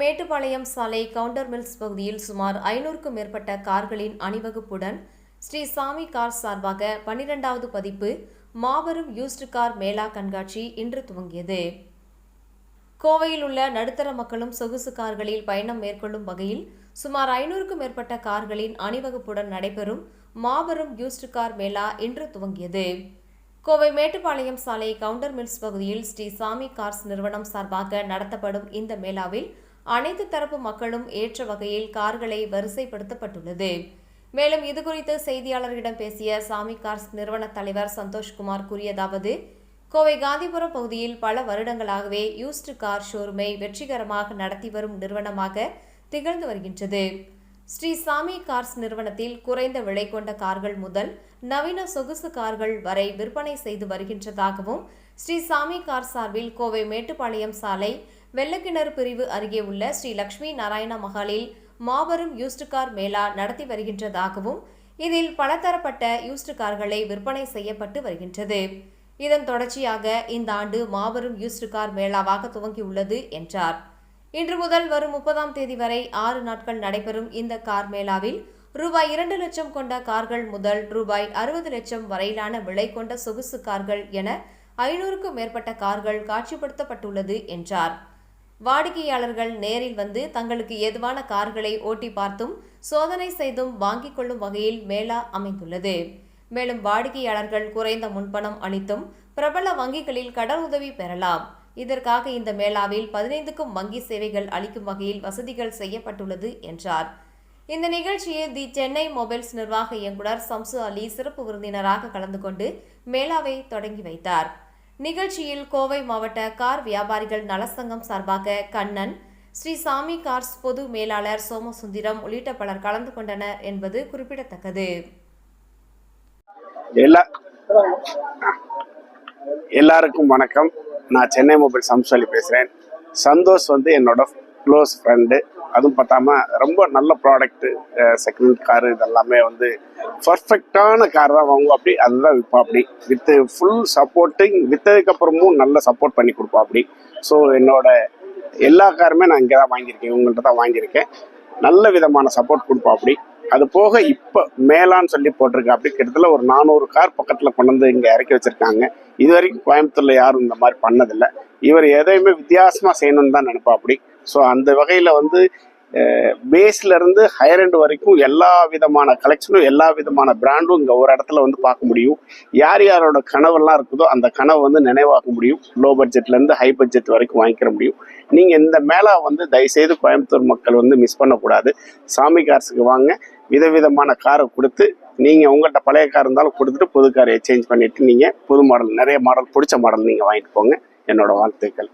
மேட்டுப்பாளையம் சாலை counter mills பகுதியில் சுமார் ஐநூறுக்கும் மேற்பட்ட கார்களின் அணிவகுப்புடன் ஸ்ரீ சாமி கார் சார்பாக பன்னிரெண்டாவது பதிப்பு மாபெரும் யூஸ்டு கார் மேளா கண்காட்சி இன்று துவங்கியது. கோவையில் உள்ள நடுத்தர மக்களும் சொகுசு கார்களில் பயணம் மேற்கொள்ளும் வகையில் சுமார் ஐநூறுக்கும் மேற்பட்ட கார்களின் அணிவகுப்புடன் நடைபெறும் மாபெரும் யூஸ்டு கார் மேளா இன்று துவங்கியது. கோவை மேட்டுப்பாளையம் சாலை கவுண்டர் மில்ஸ் பகுதியில் ஸ்ரீ சாமி கார்ஸ் நிறுவனம் சார்பாக நடத்தப்படும் இந்த மேளாவில் அனைத்து தரப்பு மக்களும் ஏற்ற வகையில் கார்களை வரிசைப்படுத்தப்பட்டுள்ளது. மேலும் இதுகுறித்து செய்தியாளர்களிடம் பேசிய சாமி கார்ஸ் நிறுவன தலைவர் சந்தோஷ்குமார் கூறியதாவது கோவை காந்திபுரம் பகுதியில் பல வருடங்களாகவே யூஸ்டு கார் ஷோரூமை வெற்றிகரமாக நடத்தி வரும் நிறுவனமாக திகழ்ந்து வருகின்றது. ஸ்ரீ சாமி கார்ஸ் நிறுவனத்தில் குறைந்த விலை கொண்ட கார்கள் முதல் நவீன சொகுசு கார்கள் வரை விற்பனை செய்து வருகின்றதாகவும் ஸ்ரீ சாமி கார் சார்பில் கோவை மேட்டுப்பாளையம் சாலை வெள்ளக்கிணறு பிரிவு அருகே உள்ள ஸ்ரீ லக்ஷ்மி நாராயண மகாலில் மாபெரும் யூஸ்டு கார் மேளா நடத்தி வருகின்றதாகவும் இதில் பலதரப்பட்ட யூஸ்டு கார்களை விற்பனை செய்யப்பட்டு வருகின்றது. இதன் தொடர்ச்சியாக இந்த ஆண்டு மாபெரும் யூஸ்டு கார் மேளாவாக துவங்கியுள்ளது என்றார். இன்று முதல் வரும் முப்பதாம் தேதி வரை ஆறு நாட்கள் நடைபெறும் இந்த கார் மேளாவில் ரூபாய் இரண்டு லட்சம் கொண்ட கார்கள் முதல் ரூபாய் அறுபது லட்சம் வரையிலான விலை கொண்ட சொகுசு கார்கள் என ஐநூறுக்கும் மேற்பட்ட கார்கள் காட்சிப்படுத்தப்பட்டுள்ளது என்றார். வாடிக்கையாளர்கள் நேரில் வந்து தங்களுக்கு ஏதுவான கார்களை ஓட்டி பார்த்தும் சோதனை செய்தும் வாங்கிக் கொள்ளும் வகையில் மேளா அமைந்துள்ளது. மேலும் வாடிக்கையாளர்கள் குறைந்த முன்பணம் அளித்தும் பிரபல வங்கிகளில் கடன் உதவி பெறலாம். இதற்காக இந்த மேளாவில் பதினைந்துக்கும் வங்கி சேவைகள் அளிக்கும் வகையில் வசதிகள் செய்யப்பட்டுள்ளது என்றார். இந்த நிகழ்ச்சியில் தி சென்னை மொபைல்ஸ் நிர்வாக இயக்குனர் சம்சு அலி சிறப்பு விருந்தினராக கலந்து கொண்டு மேளாவை தொடங்கி வைத்தார். நிகழ்ச்சியில் கோவை மாவட்ட கார் வியாபாரிகள் நலசங்கம் சார்பாக கண்ணன் ஸ்ரீ சாமி கார்ஸ் பொது மேலாளர் சோமசுந்தரம் உள்ளிட்ட பலர் கலந்து கொண்டனர் என்பது குறிப்பிடத்தக்கது. எல்லாருக்கும் வணக்கம். நான் சென்னை மொபைல் சம்சாலி பேசுகிறேன் சந்தோஷ் வந்து என்னோட க்ளோஸ் ஃப்ரெண்டு அதுவும் பார்த்தாம ரொம்ப நல்ல ப்ராடக்ட்டு செகண்ட் காரு இதெல்லாமே வந்து பர்ஃபெக்டான கார் தான் வாங்குவோம் அப்படி அதுதான் விற்பா அப்படி. வித்து ஃபுல் சப்போர்ட்டிங் விற்றதுக்கப்புறமும் நல்ல சப்போர்ட் பண்ணி கொடுப்போம் அப்படி. ஸோ என்னோட எல்லா காருமே நான் இங்கே தான் வாங்கியிருக்கேன். உங்கள்கிட்ட தான் வாங்கியிருக்கேன். நல்ல விதமான சப்போர்ட் கொடுப்போம் அப்படி. அது போக இப்போ மேலான்னு சொல்லி போட்டிருக்கு. அப்படி கிட்டத்தட்ட ஒரு நானூறு கார் பக்கத்தில் கொண்டு வந்து இங்கே இறக்கி வச்சிருக்காங்க. இது வரைக்கும் கோயம்புத்தூர்ல யாரும் இந்த மாதிரி பண்ணதில்லை. இவர் எதையுமே வித்தியாசமாக செய்யணும்னு தான் நினைப்பா அப்படி ஸோ அந்த வகையில் வந்து பேஸ்லேருந்து ஹையர் எண்ட் வரைக்கும் எல்லா விதமான கலெக்ஷனும் எல்லா விதமான பிராண்டும் இங்கே ஒரு இடத்துல வந்து பார்க்க முடியும். யார் யாரோட கனவெல்லாம் இருக்குதோ அந்த கனவை வந்து நினைவாக்க முடியும். லோ பட்ஜெட்லேருந்து ஹை பட்ஜெட் வரைக்கும் வாங்கிக்கிற முடியும். நீங்கள் இந்த மேலே வந்து தயவுசெய்து கோயம்புத்தூர் மக்கள் வந்து மிஸ் பண்ணக்கூடாது. சாமி கார்ஸுக்கு வாங்க. விதவிதமான காரை கொடுத்து நீங்கள் உங்கள்கிட்ட பழைய கார் இருந்தாலும் கொடுத்துட்டு புது கார் எக்ஸ்சேஞ்ச் பண்ணிவிட்டு நீங்கள் புது மாடல் நிறைய மாடல் பிடிச்ச மாடல் நீங்கள் வாங்கிட்டு போங்க. என்னோடய வாழ்த்துக்கள்.